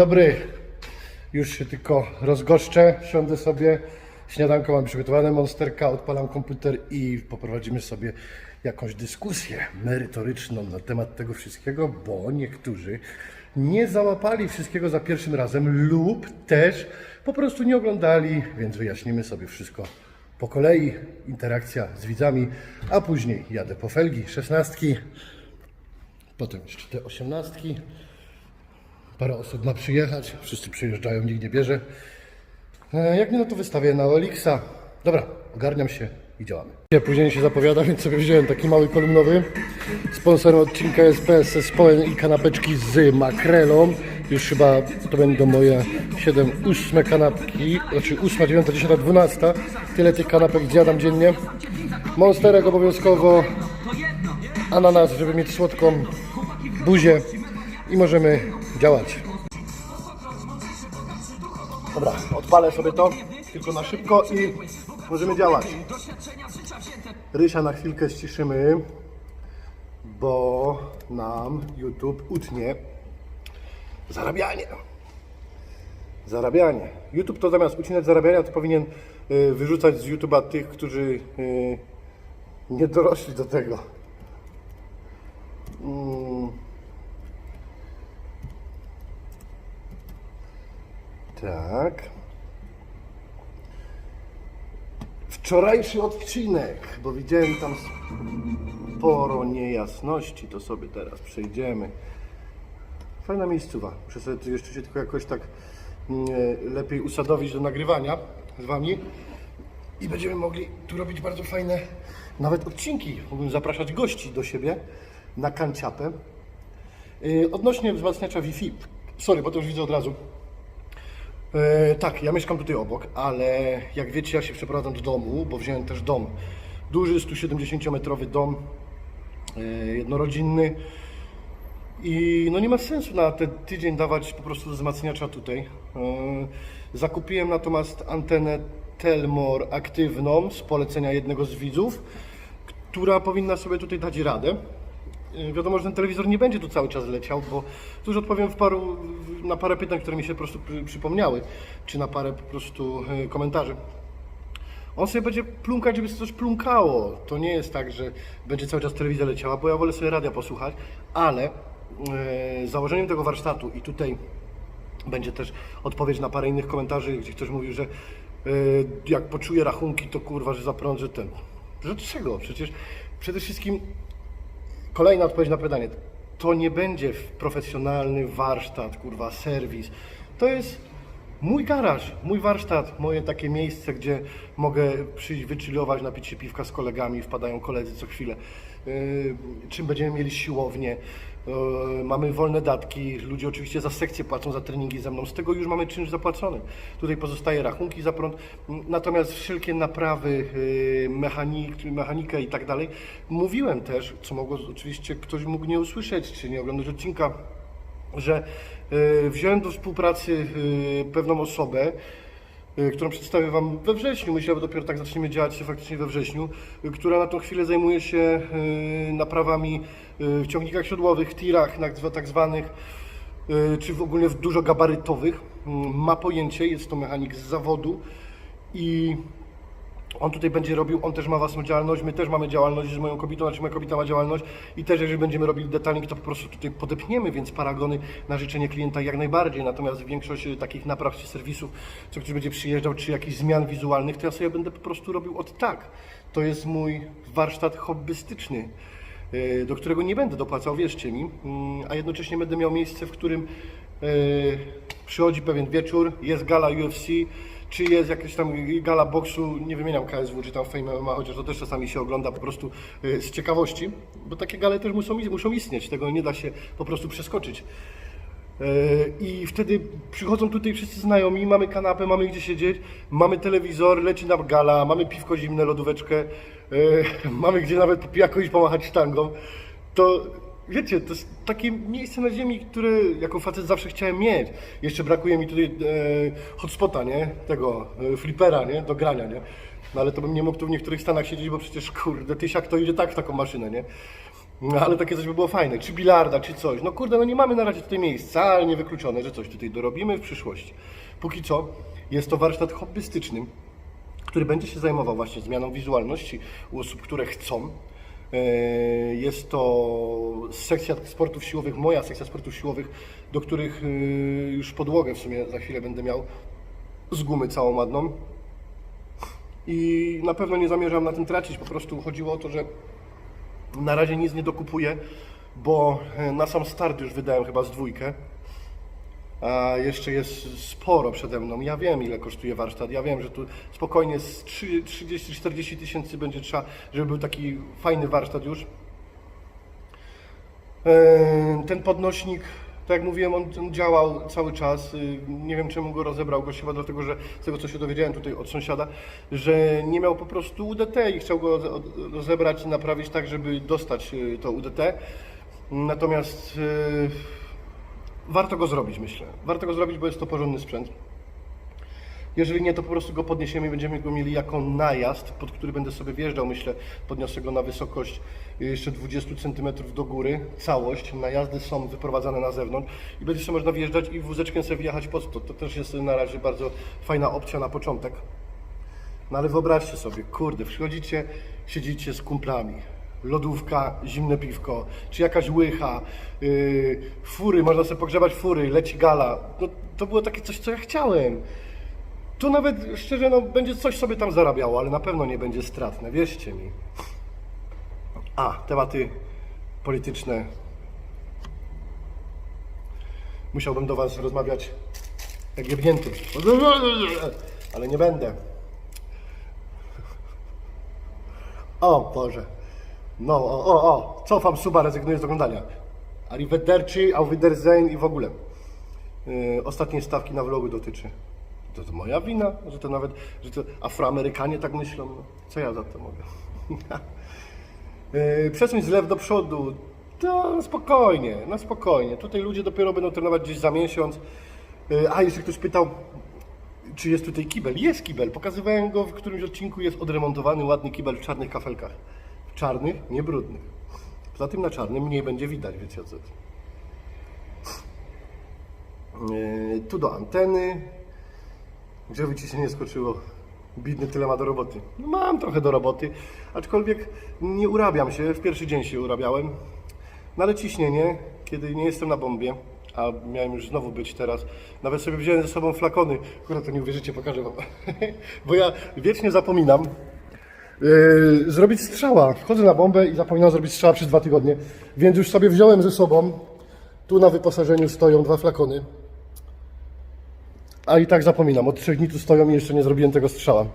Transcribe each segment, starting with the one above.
Dobry. Już się tylko rozgoszczę, siądę sobie. Śniadanko mam przygotowane, monsterka, odpalam komputer i poprowadzimy sobie jakąś dyskusję merytoryczną na temat tego wszystkiego, bo niektórzy nie załapali wszystkiego za pierwszym razem lub też po prostu nie oglądali, więc wyjaśnimy sobie wszystko po kolei. Interakcja z widzami, a później jadę po felgi, szesnastki, potem jeszcze te osiemnastki. Parę osób ma przyjechać, wszyscy przyjeżdżają, nikt nie bierze. E, Jak nie, no to wystawię na Olixa. Dobra, ogarniam się i działamy. Później się zapowiada, więc sobie wziąłem taki mały kolumnowy. Sponsorem odcinka jest PSS i kanapeczki z makrelą. Już chyba to będą moje 7, 8 kanapki, znaczy 8, 9, 10, 12. Tyle tych kanapek zjadam dziennie. Monsterek obowiązkowo, ananas, żeby mieć słodką buzię i możemy działać. Dobra, odpalę sobie to tylko na szybko i możemy działać. Rysia na chwilkę ściszymy, bo nam YouTube utnie zarabianie. Zarabianie. YouTube to zamiast ucinać zarabiania, to powinien y, wyrzucać z YouTube'a tych, którzy y, nie dorośli do tego. Tak. Wczorajszy odcinek, bo widziałem tam sporo niejasności, to sobie teraz przejdziemy. Fajna miejscowa. Muszę sobie tu jeszcze się tylko jakoś tak mm, lepiej usadowić do nagrywania z Wami. I będziemy mogli tu robić bardzo fajne nawet odcinki. Mógłbym zapraszać gości do siebie na kanciapę. Yy, Odnośnie wzmacniacza Wi-Fi. Sorry, bo to już widzę od razu. E, tak, ja mieszkam tutaj obok, ale jak wiecie, ja się przeprowadzam do domu, bo wziąłem też dom. Duży, 170-metrowy dom, e, jednorodzinny. I no nie ma sensu na ten tydzień dawać po prostu wzmacniacza tutaj. E, zakupiłem natomiast antenę Telmor aktywną z polecenia jednego z widzów, która powinna sobie tutaj dać radę. Yy, Wiadomo, że ten telewizor nie będzie tu cały czas leciał, bo tu już odpowiem paru, na parę pytań, które mi się po prostu przy- przypomniały, czy na parę po prostu yy, komentarzy. On sobie będzie plunkać, żeby coś plunkało. To nie jest tak, że będzie cały czas telewizja leciała, bo ja wolę sobie radia posłuchać, ale yy, założeniem tego warsztatu i tutaj będzie też odpowiedź na parę innych komentarzy, gdzie ktoś mówił, że jak poczuje rachunki, to kurwa, że za prąd, że ten. Że czego? Przecież przede wszystkim Kolejna odpowiedź na pytanie. To nie będzie profesjonalny warsztat, kurwa, serwis. To jest mój garaż, mój warsztat, moje takie miejsce, gdzie mogę przyjść, wychillować, napić się piwka z kolegami, wpadają koledzy co chwilę. Yy, czym będziemy mieli siłownię, mamy wolne datki, ludzie oczywiście za sekcję płacą za treningi ze mną, z tego już mamy czynsz zapłacony. Tutaj pozostaje rachunki za prąd, natomiast wszelkie naprawy, yy, mechanik, mechanikę i tak dalej, mówiłem też, co mogło oczywiście ktoś mógł nie usłyszeć, czy nie oglądać odcinka, że y, wziąłem do współpracy pewną osobę, którą przedstawię Wam we wrześniu. Myślę, że dopiero tak zaczniemy działać faktycznie we wrześniu, y, która na tą chwilę zajmuje się y, naprawami y, w ciągnikach siodłowych, tirach tak zwanych, y, czy w ogóle w dużo gabarytowych. Y, Ma pojęcie, jest to mechanik z zawodu i on tutaj będzie robił, on też ma własną działalność, my też mamy działalność z moją kobietą, znaczy moja kobieta ma działalność i też jeżeli będziemy robili detalnik, to po prostu tutaj podepniemy, więc paragony na życzenie klienta jak najbardziej, natomiast większość y, takich napraw czy serwisów, co ktoś będzie przyjeżdżał, czy jakichś zmian wizualnych, to ja sobie będę po prostu robił od tak. To jest mój warsztat hobbystyczny, y, do którego nie będę dopłacał, wierzcie mi, Mm, a jednocześnie będę miał miejsce, w którym y, przychodzi pewien wieczór, jest gala UFC, czy jest jakaś tam gala boksu, nie wymieniam KSW, czy tam Fame MMA, chociaż to też czasami się ogląda po prostu y, z ciekawości, bo takie gale też muszą, muszą istnieć, tego nie da się po prostu przeskoczyć. E, I wtedy przychodzą tutaj wszyscy znajomi, mamy kanapę, mamy gdzie siedzieć, mamy telewizor, leci nam gala, mamy piwko zimne, lodóweczkę, e, mamy gdzie nawet po pijaku iść pomachać sztangą. To wiecie, to jest takie miejsce na ziemi, które jako facet zawsze chciałem mieć. Jeszcze brakuje mi tutaj e, hotspota, nie? Tego e, flipera, nie? Do grania, nie? No ale to bym nie mógł tu w niektórych stanach siedzieć, bo przecież kurde, tysiak to idzie tak w taką maszynę, nie? No ale takie coś by było fajne, czy bilarda, czy coś. No kurde, no nie mamy na razie tutaj miejsca, ale nie wykluczone, że coś tutaj dorobimy w przyszłości. Póki co jest to warsztat hobbystyczny, który będzie się zajmował właśnie zmianą wizualności u osób, które chcą. E, Jest to sekcja sportów siłowych, moja sekcja sportów siłowych, do których e, już podłogę w sumie za chwilę będę miał z gumy całą ładną. I na pewno nie zamierzam na tym tracić, po prostu chodziło o to, że na razie nic nie dokupuję, bo e, na sam start już wydałem chyba z dwójkę. A jeszcze jest sporo przede mną. Ja wiem, ile kosztuje warsztat. Ja wiem, że tu spokojnie z 3 30-40 tysięcy będzie trzeba, żeby był taki fajny warsztat już. E, Ten podnośnik, tak jak mówiłem, on, działał cały czas. Y, Nie wiem, czemu go rozebrał. Gość chyba dlatego, że z tego, co się dowiedziałem tutaj od sąsiada, że nie miał po prostu UDT i chciał go rozebrać naprawić tak, żeby dostać y, to UDT. Natomiast y, warto go zrobić, myślę. Warto go zrobić, bo jest to porządny sprzęt. Jeżeli nie, to po prostu go podniesiemy i będziemy go mieli jako najazd, pod który będę sobie wjeżdżał. Myślę, podniosę go na wysokość y, jeszcze 20 cm do góry. Całość. Najazdy są wyprowadzane na zewnątrz i będzie sobie można wjeżdżać i wózeczkiem sobie wjechać pod to. To też jest na razie bardzo fajna opcja na początek. No ale wyobraźcie sobie, kurde, przychodzicie, siedzicie z kumplami. Lodówka, zimne piwko, czy jakaś łycha, yy, fury, można sobie pogrzebać fury, leci gala. No, to było takie coś, co ja chciałem. Tu nawet, szczerze, no, będzie coś sobie tam zarabiało, ale na pewno nie będzie stratne, wierzcie mi. A, tematy polityczne. Musiałbym do Was rozmawiać jak jebnięty. Ale nie będę. O Boże. No, o, o, o. Cofam suba, rezygnuję z oglądania. Arrivederci, auf Wiedersehen i w ogóle. Yy, ostatnie stawki na vlogu dotyczy. To, to moja wina, że to nawet, że to Afroamerykanie tak myślą. No, co ja za to mogę? Yy, Przesuń zlew do przodu. To na spokojnie, na spokojnie. Tutaj ludzie dopiero będą trenować gdzieś za miesiąc. Yy, A, jeszcze ktoś pytał, czy jest tutaj kibel? Jest kibel. Pokazywałem go w którymś odcinku. Jest odremontowany, ładny kibel w czarnych kafelkach. Czarnych, nie brudnych. Poza tym na czarnym mniej będzie widać, wiecie o co. Yy, Tu do anteny. Gdzie wyciśnienie skoczyło? Bidny tyle ma do roboty. No mam trochę do roboty, aczkolwiek nie urabiam się. W pierwszy dzień się urabiałem. No ale ciśnienie, kiedy nie jestem na bombie, a miałem już znowu być teraz, nawet sobie wziąłem ze sobą flakony. Akurat to nie uwierzycie, pokażę wam. Bo ja wiecznie zapominam yy, zrobić strzała. Wchodzę na bombę i zapominam zrobić strzała przez dwa tygodnie. Więc już sobie wziąłem ze sobą. Tu na wyposażeniu stoją dwa flakony. A i tak zapominam. Od trzech dni tu stoją i jeszcze nie zrobiłem tego strzała.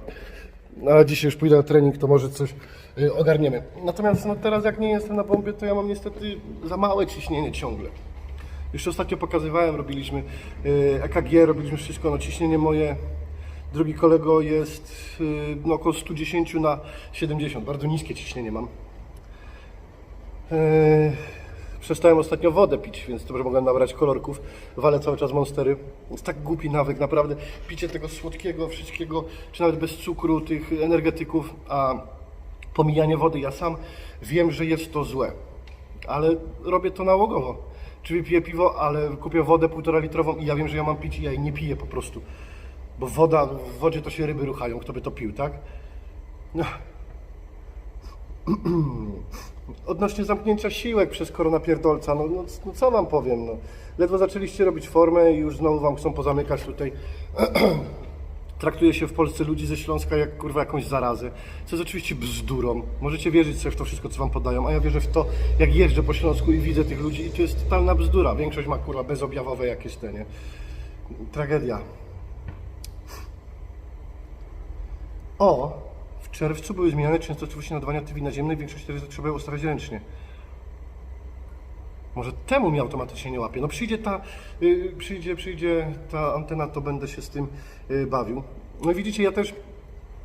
A dzisiaj już pójdę na trening, to może coś y, ogarniemy. Natomiast no, teraz jak nie jestem na bombie, to ja mam niestety za małe ciśnienie ciągle. Jeszcze ostatnio pokazywałem, robiliśmy y, EKG, robiliśmy wszystko, no ciśnienie moje, drugi kolego jest y, no, około 110 na 70, bardzo niskie ciśnienie mam. Yy, Przestałem ostatnio wodę pić, więc dobrze mogłem nabrać kolorków. Walę cały czas monstery. Jest tak głupi nawyk, naprawdę. Picie tego słodkiego, wszystkiego, czy nawet bez cukru, tych energetyków, a pomijanie wody. Ja sam wiem, że jest to złe, ale robię to nałogowo. Czyli piję piwo, ale kupię wodę półtora litrową i ja wiem, że ja mam pić i ja jej nie piję po prostu. Bo woda, w wodzie to się ryby ruchają, kto by to pił, tak? No. Odnośnie zamknięcia siłek przez koronapierdolca, no, no, no co wam powiem, no. Ledwo zaczęliście robić formę i już znowu wam chcą pozamykać tutaj. Traktuje się w Polsce ludzi ze Śląska jak kurwa jakąś zarazę, co jest oczywiście bzdurą. Możecie wierzyć sobie w to wszystko, co wam podają, a ja wierzę w to, jak jeżdżę po Śląsku i widzę tych ludzi i to jest totalna bzdura. Większość ma kurwa bezobjawowe jakieś te, nie? Tragedia. O, w czerwcu były zmieniane częstotliwości nadawania TV naziemnej, większość telewizorów trzeba było ustawiać ręcznie. Może temu mi automatycznie nie łapie. No przyjdzie ta, y, przyjdzie, przyjdzie ta antena, to będę się z tym y, bawił. No widzicie, ja też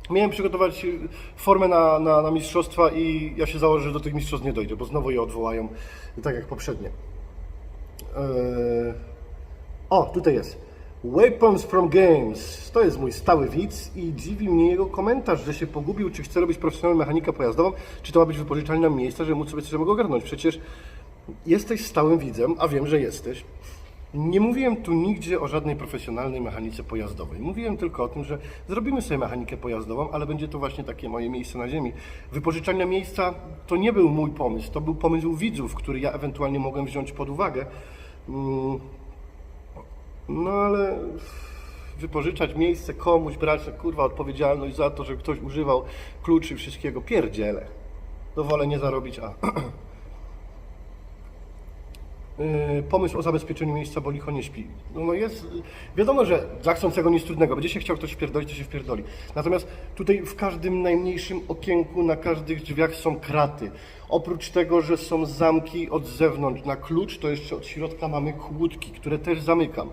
miałem przygotować y, formę na, na, na mistrzostwa i ja się założę, że do tych mistrzostw nie dojdzie, bo znowu je odwołają, tak jak poprzednie. Eee, O, tutaj jest. Weapons from Games. To jest mój stały widz i dziwi mnie jego komentarz, że się pogubił, czy chce robić profesjonalną mechanikę pojazdową, czy to ma być wypożyczalnia miejsca, żeby móc sobie coś mogę ogarnąć. Przecież jesteś stałym widzem, a wiem, że jesteś. Nie mówiłem tu nigdzie o żadnej profesjonalnej mechanice pojazdowej. Mówiłem tylko o tym, że zrobimy sobie mechanikę pojazdową, ale będzie to właśnie takie moje miejsce na ziemi. Wypożyczalnia miejsca to nie był mój pomysł, to był pomysł widzów, który ja ewentualnie mogłem wziąć pod uwagę. No ale wypożyczać miejsce komuś, brać kurwa odpowiedzialność za to, że ktoś używał kluczy wszystkiego, pierdziele. To wolę nie zarobić, a... Yy, pomysł o zabezpieczeniu miejsca, bo licho nie śpi. No, no jest, wiadomo, że dla chcącego nic trudnego. Będzie się chciał ktoś wpierdolić, to się wpierdoli. Natomiast tutaj w każdym najmniejszym okienku, na każdych drzwiach są kraty. Oprócz tego, że są zamki od zewnątrz na klucz, to jeszcze od środka mamy kłódki, które też zamykam.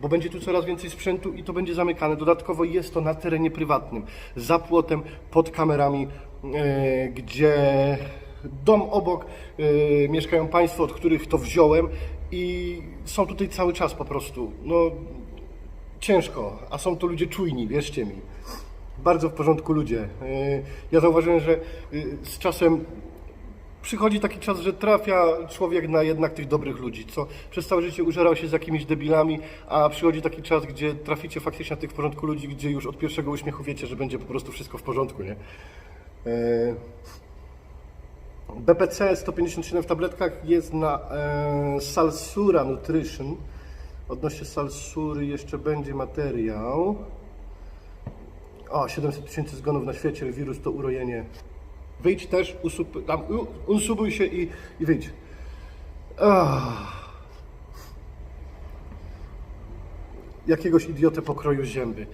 Bo będzie tu coraz więcej sprzętu i to będzie zamykane. Dodatkowo jest to na terenie prywatnym, za płotem, pod kamerami, yy, gdzie dom obok y, mieszkają państwo, od których to wziąłem i są tutaj cały czas po prostu. No ciężko, a są to ludzie czujni, wierzcie mi. Bardzo w porządku ludzie. Y, ja zauważyłem, że z czasem przychodzi taki czas, że trafia człowiek na jednak tych dobrych ludzi, co przez całe życie użerał się z jakimiś debilami, a przychodzi taki czas, gdzie traficie faktycznie na tych w porządku ludzi, gdzie już od pierwszego uśmiechu wiecie, że będzie po prostu wszystko w porządku, nie? Y, BPC 157 w tabletkach jest na e, Salsura Nutrition. Odnośnie Salsury jeszcze będzie materiał. O, 700 tysięcy zgonów na świecie, wirus to urojenie. Wyjdź też, usub, tam, u- unsubuj się i, i wyjdź. Ach. Jakiegoś idiotę pokroju zęby.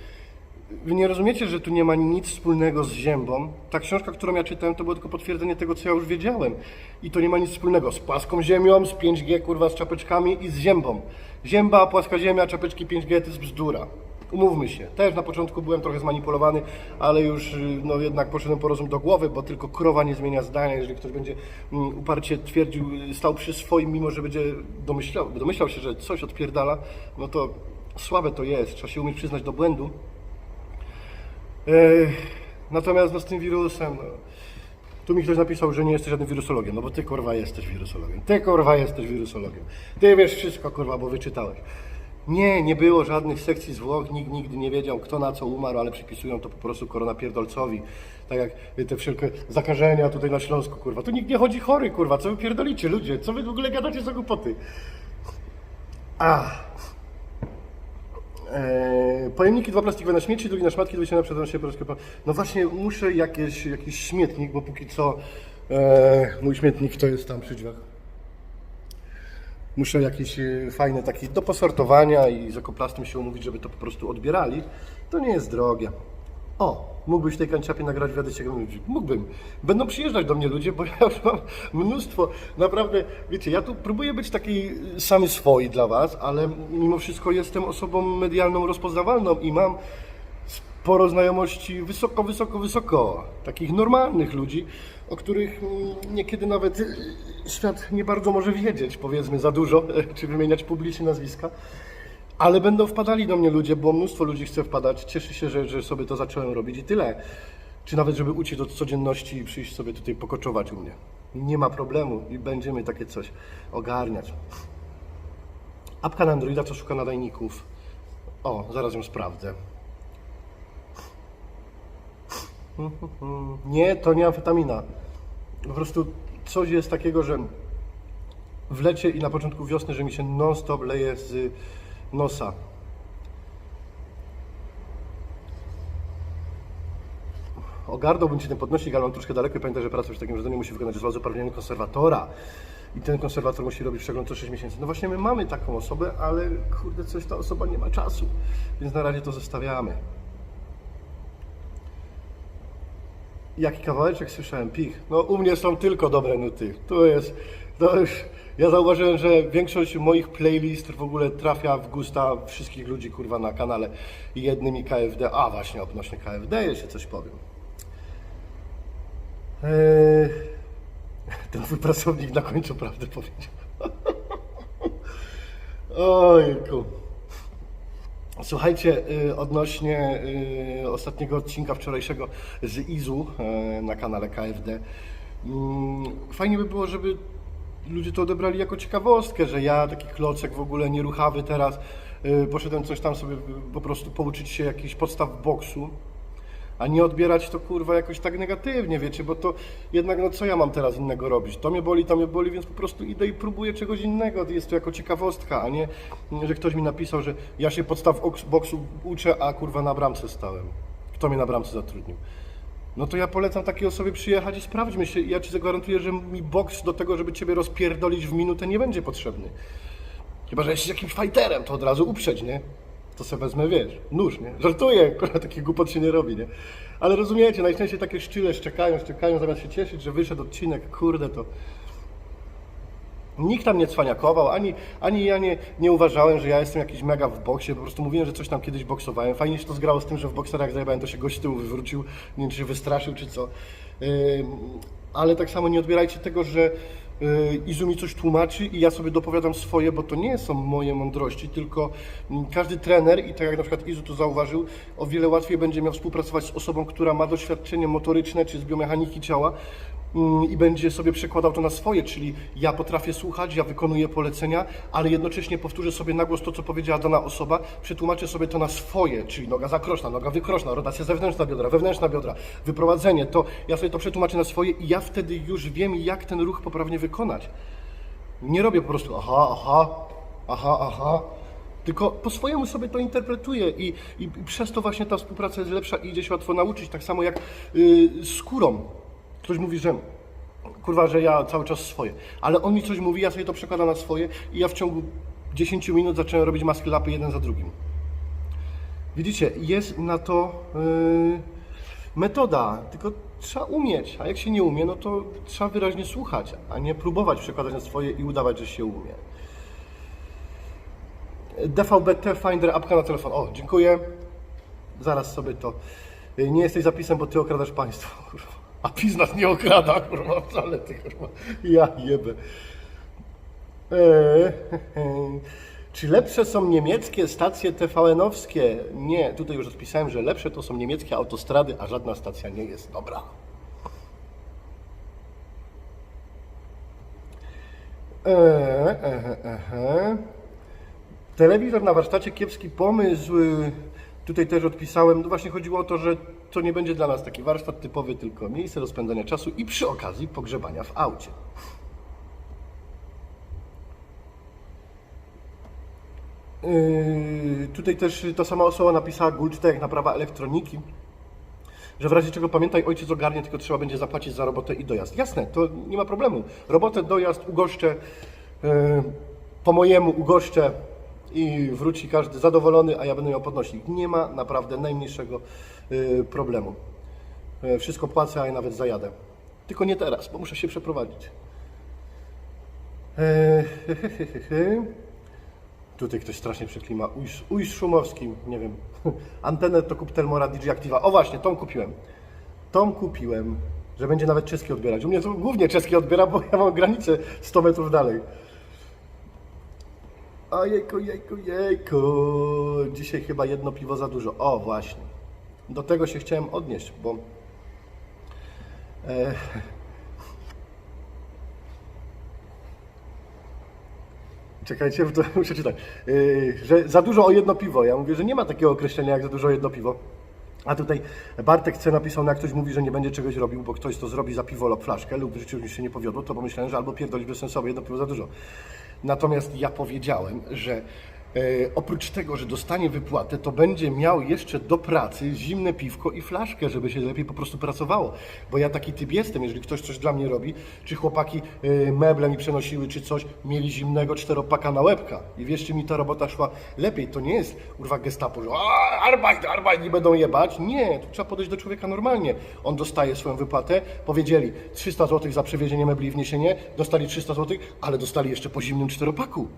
Wy nie rozumiecie, że tu nie ma nic wspólnego z ziębą. Ta książka, którą ja czytałem, to było tylko potwierdzenie tego, co ja już wiedziałem. I to nie ma nic wspólnego z płaską ziemią, z 5G, kurwa, z czapeczkami i z ziębą. Zięba, płaska ziemia, czapeczki 5G to jest bzdura. Umówmy się. Też na początku byłem trochę zmanipulowany, ale już y, no, jednak poszedłem po rozum do głowy, bo tylko krowa nie zmienia zdania. Jeżeli ktoś będzie mm, uparcie twierdził, y, stał przy swoim, mimo że będzie domyślał, domyślał się, że coś odpierdala, no to słabe to jest. Trzeba się umieć przyznać do błędu. Ej, Natomiast no, z tym wirusem, no, tu mi ktoś napisał, że nie jesteś żadnym wirusologiem, no bo ty kurwa jesteś wirusologiem, ty kurwa jesteś wirusologiem, ty wiesz wszystko kurwa, bo wyczytałeś. Nie, nie było żadnych sekcji zwłok, nikt nigdy nie wiedział kto na co umarł, ale przypisują to po prostu koronapierdolcowi. Tak jak te wszelkie zakażenia tutaj na Śląsku kurwa, tu nikt nie chodzi chory kurwa, co wy pierdolicie ludzie, co wy w ogóle gadacie za głupoty? Ach. Eee, pojemniki dwa plastikowe na śmieci, drugi na szmatki, drugi na przed się polskie. No właśnie muszę jakieś, jakiś śmietnik, bo póki co e, mój śmietnik to jest tam przy drzwiach. Muszę jakiś e, fajny taki do posortowania i z ekoplastem się umówić, żeby to po prostu odbierali. To nie jest drogie. O, mógłbyś tej kanciapie nagrać ludzi. Mógłbym. Będą przyjeżdżać do mnie ludzie, bo ja już mam mnóstwo. Naprawdę, wiecie, ja tu próbuję być taki samy swój dla was, ale mimo wszystko jestem osobą medialną rozpoznawalną i mam sporo znajomości wysoko, wysoko, wysoko. Takich normalnych ludzi, o których mm, niekiedy nawet y, świat nie bardzo może wiedzieć, powiedzmy za dużo, czy wymieniać publicznie nazwiska. Ale będą wpadali do mnie ludzie, bo mnóstwo ludzi chce wpadać. Cieszę się, że, że sobie to zacząłem robić i tyle. Czy nawet, żeby uciec od codzienności i przyjść sobie tutaj pokoczować u mnie. Nie ma problemu i będziemy takie coś ogarniać. Apka na Androida, co szuka nadajników. O, zaraz ją sprawdzę. Nie, to nie amfetamina. Po prostu coś jest takiego, że w lecie i na początku wiosny, że mi się non-stop leje z nosa. Ogarnąłbym Ci ten podnośnik, ale on troszkę daleko i pamiętaj, że pracujesz w takim rodzaju musi wykonać rozwój uprawnienia konserwatora. I ten konserwator musi robić przegląd co 6 miesięcy. No właśnie my mamy taką osobę, ale kurde coś ta osoba nie ma czasu. Więc na razie to zostawiamy. Jaki kawałeczek słyszałem? Pich. No u mnie są tylko dobre nuty. To jest, to już, ja zauważyłem, że większość moich playlist w ogóle trafia w gusta wszystkich ludzi, kurwa, na kanale jednym i KFD. A właśnie, odnośnie KFD jeszcze coś powiem. Eee, ten twój pracownik na końcu prawdę powiedział. Ojku. Słuchajcie, y, odnośnie y, ostatniego odcinka wczorajszego z Izu y, na kanale KFD. mm, Fajnie by było, żeby ludzie to odebrali jako ciekawostkę, że ja, taki klocek w ogóle nieruchawy teraz, poszedłem coś tam sobie po prostu pouczyć się jakichś podstaw boksu, a nie odbierać to kurwa jakoś tak negatywnie, wiecie, bo to jednak, no co ja mam teraz innego robić? To mnie boli, to mnie boli, więc po prostu idę i próbuję czegoś innego. Jest to jako ciekawostka, a nie, że ktoś mi napisał, że ja się podstaw oks- boksu uczę, a kurwa na bramce stałem. Kto mnie na bramce zatrudnił? No to ja polecam takiej osobie przyjechać i sprawdźmy się. Ja ci zagwarantuję, że mi boks do tego, żeby ciebie rozpierdolić w minutę nie będzie potrzebny. Chyba, że jesteś jakimś fighterem, to od razu uprzeć, nie? To sobie wezmę, wiesz, nóż, nie? Żartuję, kurwa, taki głupot się nie robi, nie? Ale rozumiecie, najczęściej takie szczyle szczekają, szczekają, zamiast się cieszyć, że wyszedł odcinek, kurde, to... Nikt tam nie cwaniakował, ani, ani ja nie, nie uważałem, że ja jestem jakiś mega w boksie, po prostu mówiłem, że coś tam kiedyś boksowałem. Fajnie się to zgrało z tym, że w boksera jak zajebałem, to się gość z tyłu wywrócił, nie wiem, czy się wystraszył, czy co. Ym, ale tak samo nie odbierajcie tego, że yy, Izu mi coś tłumaczy i ja sobie dopowiadam swoje, bo to nie są moje mądrości, tylko mm, każdy trener, i tak jak na przykład Izu to zauważył, o wiele łatwiej będzie miał współpracować z osobą, która ma doświadczenie motoryczne czy z biomechaniki ciała, i będzie sobie przekładał to na swoje, czyli ja potrafię słuchać, ja wykonuję polecenia, ale jednocześnie powtórzę sobie na głos to, co powiedziała dana osoba, przetłumaczę sobie to na swoje, czyli noga zakroczna, noga wykroczna, rotacja zewnętrzna biodra, wewnętrzna biodra, wyprowadzenie, to ja sobie to przetłumaczę na swoje i ja wtedy już wiem, jak ten ruch poprawnie wykonać. Nie robię po prostu aha, aha, aha, aha, tylko po swojemu sobie to interpretuję i, i, przez to właśnie ta współpraca jest lepsza i idzie się łatwo nauczyć, tak samo jak yy, skórą. Ktoś mówi, że kurwa, że ja cały czas swoje, ale on mi coś mówi, ja sobie to przekładam na swoje i ja w ciągu 10 minut zacząłem robić maski lapy jeden za drugim. Widzicie, jest na to yy, metoda, tylko trzeba umieć, a jak się nie umie, no to trzeba wyraźnie słuchać, a nie próbować przekładać na swoje i udawać, że się umie. DVB-T Finder apka na telefon. O, dziękuję. Zaraz sobie to. Nie jesteś zapisem, bo ty okradasz państwo. A PiS nas nie okrada, kurwa, wcale ty, kurwa. Ja jebę. Eee, Czy lepsze są niemieckie stacje TVN-owskie? Nie, tutaj już odpisałem, że lepsze to są niemieckie autostrady, a żadna stacja nie jest dobra. Eee, ehe, ehe. Telewizor na warsztacie, kiepski pomysł. Tutaj też odpisałem. No właśnie chodziło o to, że to nie będzie dla nas taki warsztat typowy, tylko miejsce do spędzania czasu i przy okazji pogrzebania w aucie. Yy, tutaj też ta sama osoba napisała Gulczyta jak naprawa elektroniki, że w razie czego pamiętaj, ojciec ogarnie, tylko trzeba będzie zapłacić za robotę i dojazd. Jasne, to nie ma problemu. Robotę, dojazd ugoszczę, yy, po mojemu ugoszczę i wróci każdy zadowolony, a ja będę miał podnośnik. Nie ma naprawdę najmniejszego problemu. Yy, wszystko płacę, a ja nawet zajadę. Tylko nie teraz, bo muszę się przeprowadzić. Yy, Tutaj ktoś strasznie przeklima. Ujś, ujś Szumowski, nie wiem. Antenę to kup Telmora DJ. O właśnie, tą kupiłem. Tą kupiłem, że będzie nawet czeski odbierać. U mnie to głównie czeski odbiera, bo ja mam granicę 100 metrów dalej. A jejku, jejku, jejku. Dzisiaj chyba jedno piwo za dużo. O, właśnie. Do tego się chciałem odnieść, bo... E, Czekajcie, to muszę czytać. Yy, że za dużo o jedno piwo. Ja mówię, że nie ma takiego określenia jak za dużo o jedno piwo. A tutaj Bartek C napisał, no jak ktoś mówi, że nie będzie czegoś robił, bo ktoś to zrobi za piwo lub flaszkę lub w życiu mi się nie powiodło, to pomyślałem, że albo pierdolić bezsensownie, jedno piwo za dużo. Natomiast ja powiedziałem, że e, oprócz tego, że dostanie wypłatę, to będzie miał jeszcze do pracy zimne piwko i flaszkę, żeby się lepiej po prostu pracowało. Bo ja taki typ jestem, jeżeli ktoś coś dla mnie robi, czy chłopaki e, meble mi przenosiły, czy coś, mieli zimnego czteropaka na łebka. I wierzcie mi, ta robota szła lepiej. To nie jest, urwa gestapo, że "A, Arbeit, Arbeit, nie będą jebać. Nie, tu trzeba podejść do człowieka normalnie. On dostaje swoją wypłatę, powiedzieli 300 zł za przewiezienie mebli i wniesienie, dostali 300 zł, ale dostali jeszcze po zimnym czteropaku.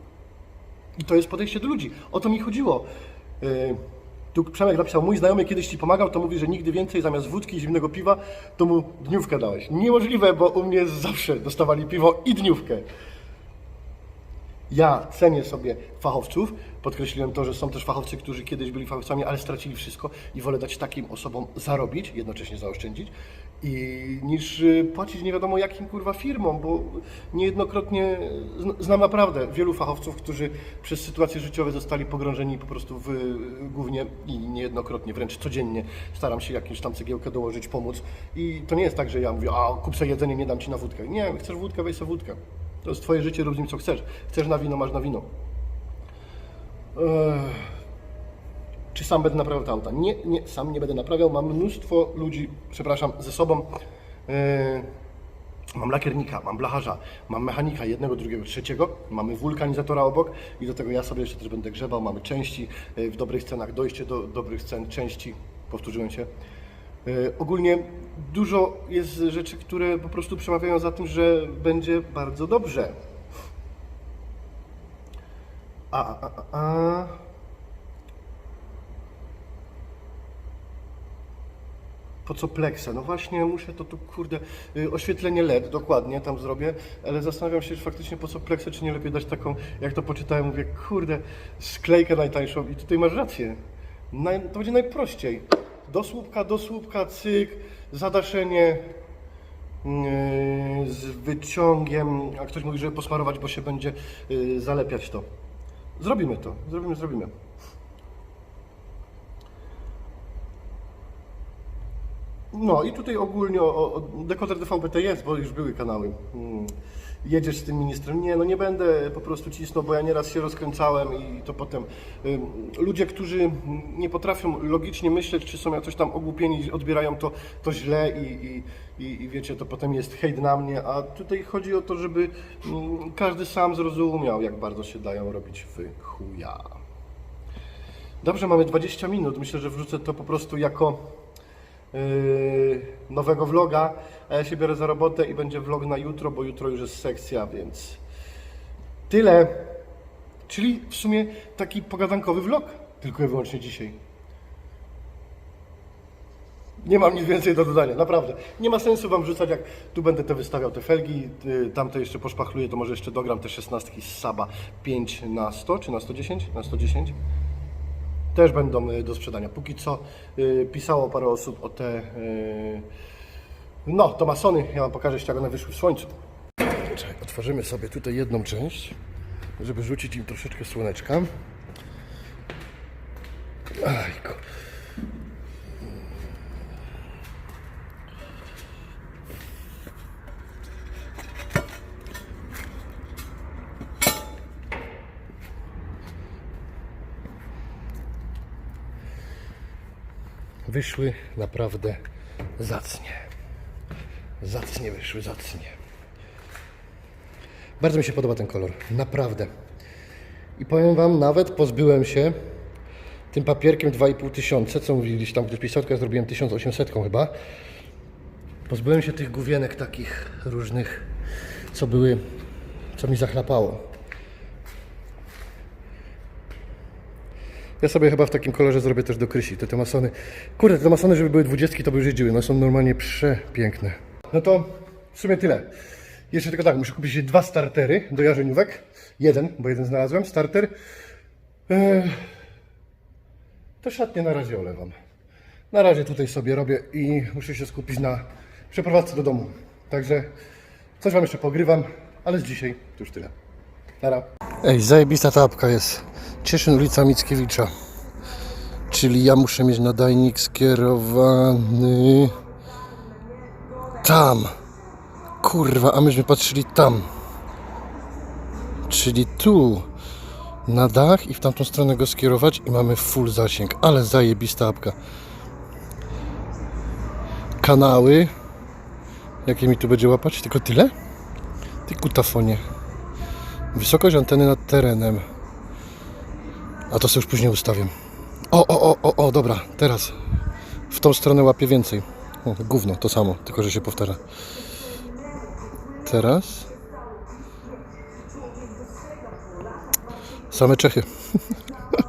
I to jest podejście do ludzi. O to mi chodziło. Yy, Tu Przemek napisał, mój znajomy kiedyś Ci pomagał, to mówi, że nigdy więcej zamiast wódki i zimnego piwa, to mu dniówkę dałeś. Niemożliwe, bo u mnie zawsze dostawali piwo i dniówkę. Ja cenię sobie fachowców, podkreśliłem to, że są też fachowcy, którzy kiedyś byli fachowcami, ale stracili wszystko i wolę dać takim osobom zarobić, jednocześnie zaoszczędzić, i niż y, płacić nie wiadomo jakim kurwa firmom, bo niejednokrotnie zn- znam naprawdę wielu fachowców, którzy przez sytuacje życiowe zostali pogrążeni po prostu w gównie i niejednokrotnie, wręcz codziennie staram się jakąś tam cegiełkę dołożyć, pomóc i to nie jest tak, że ja mówię, a kup sobie jedzenie, nie dam Ci na wódkę. Nie, chcesz wódkę, weź sobie wódkę. To jest Twoje życie, rób z nim co chcesz. Chcesz na wino, masz na wino. Ech. Czy sam będę naprawiał te auta? Nie, nie, sam nie będę naprawiał. Mam mnóstwo ludzi, przepraszam, ze sobą. Yy, mam lakiernika, mam blacharza, mam mechanika jednego, drugiego, trzeciego. Mamy wulkanizatora obok i do tego ja sobie jeszcze też będę grzebał. Mamy części yy, w dobrych cenach, dojście do dobrych cen części. Powtórzyłem się. Yy, ogólnie dużo jest rzeczy, które po prostu przemawiają za tym, że będzie bardzo dobrze. A, a, a, a. Po co pleksa? No właśnie, muszę to tu, kurde, y, oświetlenie LED, dokładnie, tam zrobię, ale zastanawiam się, czy faktycznie po co pleksę, czy nie lepiej dać taką, jak to poczytałem, mówię, kurde, sklejkę najtańszą i tutaj masz rację. Naj, to będzie najprościej. Do słupka, do słupka, cyk, zadaszenie yy, z wyciągiem, a ktoś mówi, żeby posmarować, bo się będzie yy, zalepiać to. Zrobimy to, zrobimy, zrobimy. No i tutaj ogólnie o, o dekoder DVB-T jest, bo już były kanały. Hmm. Jedziesz z tym ministrem? Nie, no nie będę po prostu cisnął, bo ja nieraz się rozkręcałem i to potem ludzie, którzy nie potrafią logicznie myśleć, czy są jakoś tam ogłupieni, odbierają to, to źle i, i, i, i wiecie, to potem jest hejt na mnie, a tutaj chodzi o to, żeby mm, każdy sam zrozumiał, jak bardzo się dają robić w chuja. Dobrze, mamy 20 minut. Myślę, że wrzucę to po prostu jako nowego vloga, a ja się biorę za robotę i będzie vlog na jutro, bo jutro już jest sekcja, więc tyle. Czyli w sumie taki pogadankowy vlog, tylko i wyłącznie dzisiaj. Nie mam nic więcej do dodania, naprawdę. Nie ma sensu Wam rzucać, jak tu będę te wystawiał te felgi, y, tamte jeszcze poszpachluję, to może jeszcze dogram te 16 z Saba 5 na 100 czy na 110? Na 110? Też będą y, do sprzedania. Póki co y, pisało parę osób o te, y, no, Tomasony. Ja Wam pokażę, jak one wyszły w słońcu. Czekaj, otworzymy sobie tutaj jedną część, żeby rzucić im troszeczkę słoneczka. Ajko. Wyszły naprawdę zacnie. Zacnie wyszły, zacnie. Bardzo mi się podoba ten kolor, naprawdę. I powiem Wam, nawet pozbyłem się tym papierkiem 2,5 tysiące, co mówiliście tam, gdy pisałkę ja zrobiłem 1800 chyba. Pozbyłem się tych główienek takich różnych, co były, co mi zachlapało. Ja sobie chyba w takim kolorze zrobię też do Krysi, te Tomasony. Kurde, te Tomasony, żeby były dwudziestki, to by już jeździły. No są normalnie przepiękne. No to w sumie tyle. Jeszcze tylko tak, muszę kupić dwa startery do jarzeniówek. Jeden, bo jeden znalazłem, starter. Eee, to szatnie na razie olewam. Na razie tutaj sobie robię i muszę się skupić na przeprowadzce do domu. Także coś Wam jeszcze pogrywam, ale z dzisiaj to już tyle. Nara. Ej, zajebista ta apka jest. Cieszyn ulica Mickiewicza. Czyli ja muszę mieć nadajnik skierowany tam. Kurwa, a myśmy patrzyli tam. Czyli tu na dach i w tamtą stronę go skierować i mamy full zasięg. Ale zajebista apka. Kanały. Jakie mi tu będzie łapać? Tylko tyle? Ty kutafonie. Wysokość anteny nad terenem. A to sobie już później ustawię. O, o, o, o, o, dobra, teraz. W tą stronę łapię więcej. O, gówno, to samo, tylko że się powtarza. Teraz. Same Czechy.